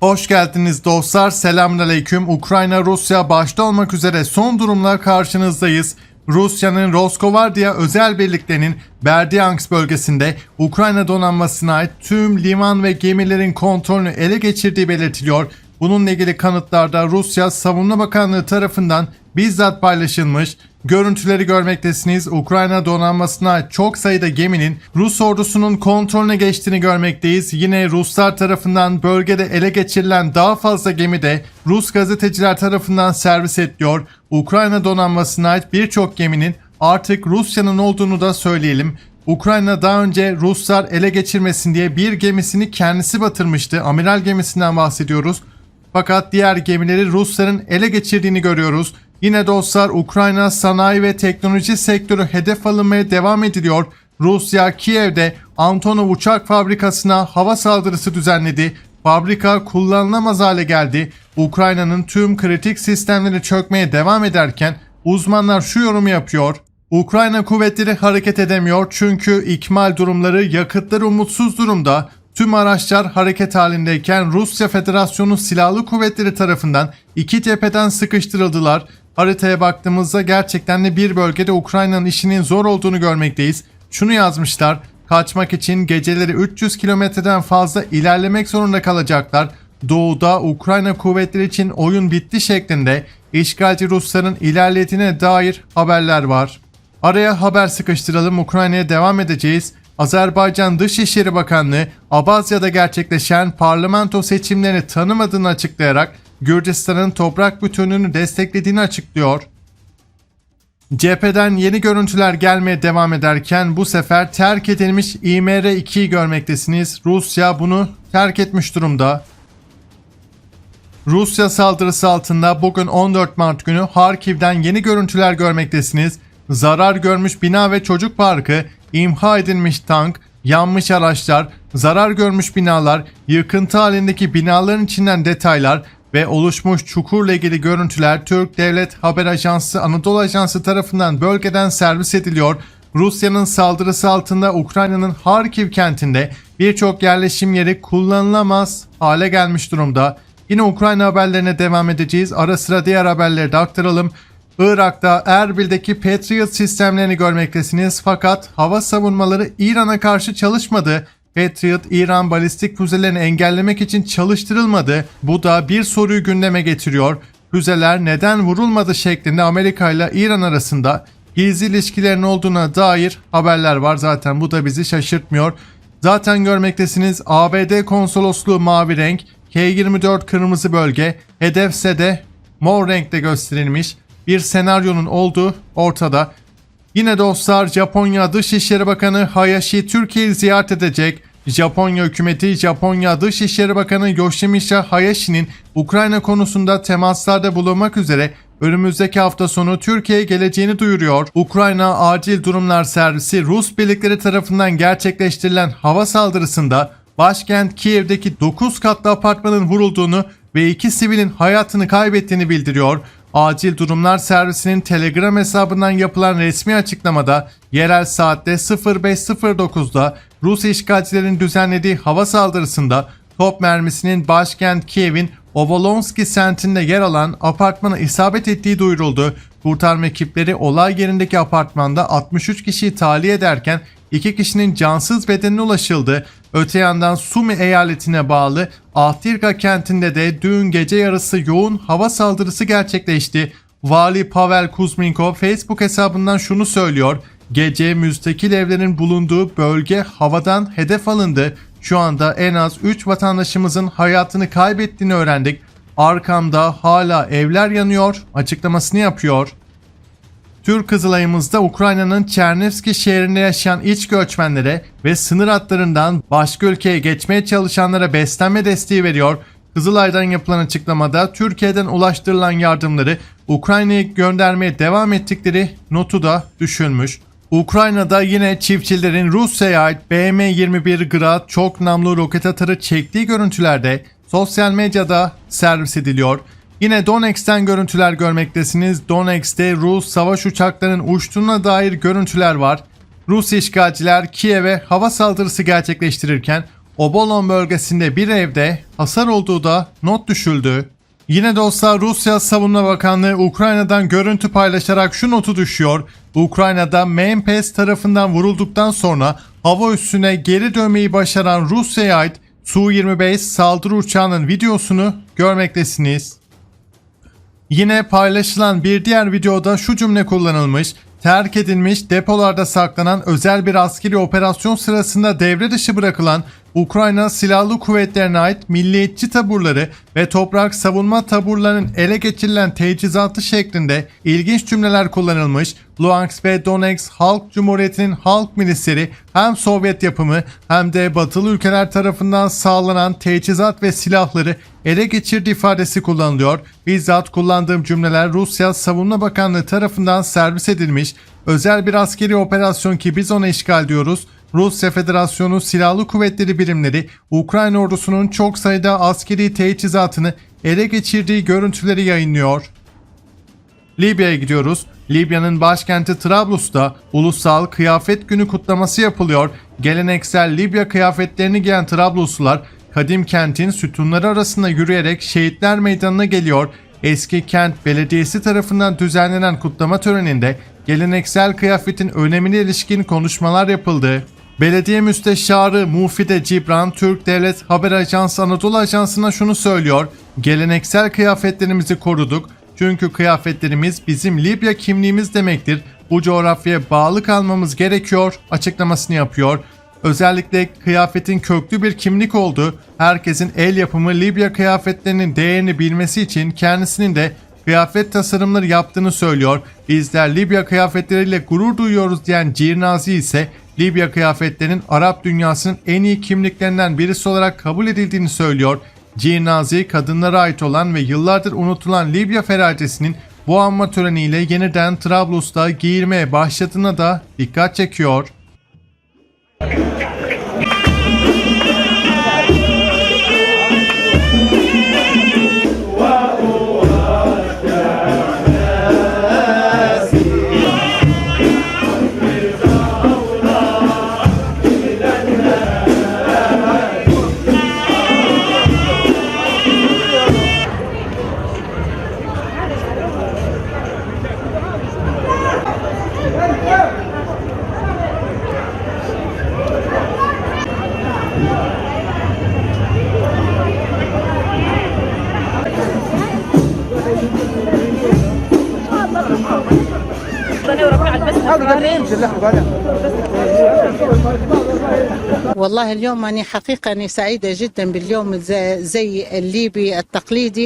Hoş geldiniz dostlar. Selamünaleyküm. Ukrayna, Rusya başta olmak üzere son durumlar karşınızdayız. Rusya'nın Roskovardia özel birliklerinin Berdyansk bölgesinde Ukrayna donanmasına ait tüm liman ve gemilerin kontrolünü ele geçirdiği belirtiliyor. Bununla ilgili kanıtlarda Rusya Savunma Bakanlığı tarafından bizzat paylaşılmış. Görüntüleri görmektesiniz. Ukrayna donanmasına çok sayıda geminin Rus ordusunun kontrolüne geçtiğini görmekteyiz. Yine Ruslar tarafından bölgede ele geçirilen daha fazla gemi de Rus gazeteciler tarafından servis ediliyor. Ukrayna donanmasına birçok geminin artık Rusya'nın olduğunu da söyleyelim. Ukrayna daha önce Ruslar ele geçirmesin diye bir gemisini kendisi batırmıştı. Amiral gemisinden bahsediyoruz. Fakat diğer gemileri Rusların ele geçirdiğini görüyoruz. Yine dostlar Ukrayna sanayi ve teknoloji sektörü hedef alınmaya devam ediliyor. Rusya Kiev'de Antonov uçak fabrikasına hava saldırısı düzenledi. Fabrika kullanılamaz hale geldi. Ukrayna'nın tüm kritik sistemleri çökmeye devam ederken uzmanlar şu yorumu yapıyor. Ukrayna kuvvetleri hareket edemiyor çünkü ikmal durumları yakıtları umutsuz durumda. Tüm araçlar hareket halindeyken Rusya Federasyonu Silahlı Kuvvetleri tarafından iki cepheden sıkıştırıldılar. Haritaya baktığımızda gerçekten de bir bölgede Ukrayna'nın işinin zor olduğunu görmekteyiz. Şunu yazmışlar. Kaçmak için geceleri 300 kilometreden fazla ilerlemek zorunda kalacaklar. Doğuda Ukrayna kuvvetleri için oyun bitti şeklinde işgalci Rusların ilerlediğine dair haberler var. Araya haber sıkıştıralım Ukrayna'ya devam edeceğiz. Azerbaycan Dışişleri Bakanlığı Abazya'da gerçekleşen parlamento seçimlerini tanımadığını açıklayarak Gürcistan'ın toprak bütünlüğünü desteklediğini açıklıyor. Cepheden yeni görüntüler gelmeye devam ederken bu sefer terk edilmiş İMR-2'yi görmektesiniz. Rusya bunu terk etmiş durumda. Rusya saldırısı altında bugün 14 Mart günü Harkiv'den yeni görüntüler görmektesiniz. Zarar görmüş bina ve çocuk parkı, imha edilmiş tank, yanmış araçlar, zarar görmüş binalar, yıkıntı halindeki binaların içinden detaylar ve oluşmuş çukurla ilgili görüntüler Türk Devlet Haber Ajansı Anadolu Ajansı tarafından bölgeden servis ediliyor. Rusya'nın saldırısı altında Ukrayna'nın Harkiv kentinde birçok yerleşim yeri kullanılamaz hale gelmiş durumda. Yine Ukrayna haberlerine devam edeceğiz. Ara sıra diğer haberleri de aktaralım. Irak'ta Erbil'deki Patriot sistemlerini görmektesiniz fakat hava savunmaları İran'a karşı çalışmadı. Patriot İran balistik füzelerini engellemek için çalıştırılmadı. Bu da bir soruyu gündeme getiriyor. Füzeler neden vurulmadı şeklinde Amerika ile İran arasında gizli ilişkilerin olduğuna dair haberler var. Zaten bu da bizi şaşırtmıyor. Zaten görmektesiniz ABD konsolosluğu mavi renk, K24 kırmızı bölge, hedefse de mor renkte gösterilmiş bir senaryonun olduğu ortada. Yine dostlar Japonya Dışişleri Bakanı Hayashi Türkiye'yi ziyaret edecek. Japonya hükümeti Japonya Dışişleri Bakanı Yoshimisa Hayashi'nin Ukrayna konusunda temaslarda bulunmak üzere önümüzdeki hafta sonu Türkiye'ye geleceğini duyuruyor. Ukrayna Acil Durumlar Servisi Rus birlikleri tarafından gerçekleştirilen hava saldırısında başkent Kiev'deki 9 katlı apartmanın vurulduğunu ve iki sivilin hayatını kaybettiğini bildiriyor. Acil Durumlar Servisi'nin Telegram hesabından yapılan resmi açıklamada yerel saatte 05.09'da Rus işgalcilerin düzenlediği hava saldırısında top mermisinin başkent Kiev'in Ovolonsky semtinde yer alan apartmana isabet ettiği duyuruldu. Kurtarma ekipleri olay yerindeki apartmanda 63 kişiyi tahliye ederken 2 kişinin cansız bedenine ulaşıldı. Öte yandan Sumi eyaletine bağlı Ahtirka kentinde de dün gece yarısı yoğun hava saldırısı gerçekleşti. Vali Pavel Kuzminko Facebook hesabından şunu söylüyor. Gece müstakil evlerin bulunduğu bölge havadan hedef alındı. Şu anda en az 3 vatandaşımızın hayatını kaybettiğini öğrendik. Arkamda hala evler yanıyor açıklamasını yapıyor. Türk Kızılay'ımızda Ukrayna'nın Çernevski şehrinde yaşayan iç göçmenlere ve sınır hatlarından başka ülkeye geçmeye çalışanlara beslenme desteği veriyor. Kızılay'dan yapılan açıklamada Türkiye'den ulaştırılan yardımları Ukrayna'ya göndermeye devam ettikleri notu da düşülmüş. Ukrayna'da yine çiftçilerin Rusya'ya ait BM-21 Grad çok namlu roket atarı çektiği görüntülerde sosyal medyada servis ediliyor. Yine Donetsk'ten görüntüler görmektesiniz. Donetsk'te Rus savaş uçaklarının uçtuğuna dair görüntüler var. Rus işgalciler Kiev'e hava saldırısı gerçekleştirirken Obolon bölgesinde bir evde hasar olduğu da not düşüldü. Yine dostlar Rusya Savunma Bakanlığı Ukrayna'dan görüntü paylaşarak şu notu düşüyor. Ukrayna'da Mempes tarafından vurulduktan sonra hava üssüne geri dönmeyi başaran Rusya'ya ait Su-25 saldırı uçağının videosunu görmektesiniz. Yine paylaşılan bir diğer videoda şu cümle kullanılmış. Terk edilmiş depolarda saklanan özel bir askeri operasyon sırasında devre dışı bırakılan Ukrayna Silahlı Kuvvetlerine ait milliyetçi taburları ve toprak savunma taburlarının ele geçirilen teçhizatı şeklinde ilginç cümleler kullanılmış. Luhansk ve Donetsk Halk Cumhuriyeti'nin halk milisleri hem Sovyet yapımı hem de batılı ülkeler tarafından sağlanan teçhizat ve silahları ele geçirdiği ifadesi kullanılıyor. Bizzat kullandığım cümleler Rusya Savunma Bakanlığı tarafından servis edilmiş özel bir askeri operasyon ki biz ona işgal diyoruz. Rusya Federasyonu Silahlı Kuvvetleri birimleri Ukrayna ordusunun çok sayıda askeri teçhizatını ele geçirdiği görüntüleri yayınlıyor. Libya'ya gidiyoruz. Libya'nın başkenti Trablus'ta Ulusal Kıyafet Günü kutlaması yapılıyor. Geleneksel Libya kıyafetlerini giyen Trabluslular kadim kentin sütunları arasında yürüyerek Şehitler Meydanı'na geliyor. Eski kent belediyesi tarafından düzenlenen kutlama töreninde geleneksel kıyafetin önemine ilişkin konuşmalar yapıldı. Belediye Müsteşarı Mufide Cibran, Türk Devlet Haber Ajansı Anadolu Ajansı'na şunu söylüyor. Geleneksel kıyafetlerimizi koruduk. Çünkü kıyafetlerimiz bizim Libya kimliğimiz demektir. Bu coğrafyaya bağlı kalmamız gerekiyor açıklamasını yapıyor. Özellikle kıyafetin köklü bir kimlik olduğu, herkesin el yapımı Libya kıyafetlerinin değerini bilmesi için kendisinin de kıyafet tasarımları yaptığını söylüyor. Bizler Libya kıyafetleriyle gurur duyuyoruz diyen Cirnazi ise Libya kıyafetlerinin Arap dünyasının en iyi kimliklerinden birisi olarak kabul edildiğini söylüyor. Cirnazi kadınlara ait olan ve yıllardır unutulan Libya felaketinin bu anma töreniyle yeniden Trablus'ta giyilmeye başladığına da dikkat çekiyor. والله اليوم أنا حقيقة أنا سعيدة جدا باليوم زي, الليبي التقليدي.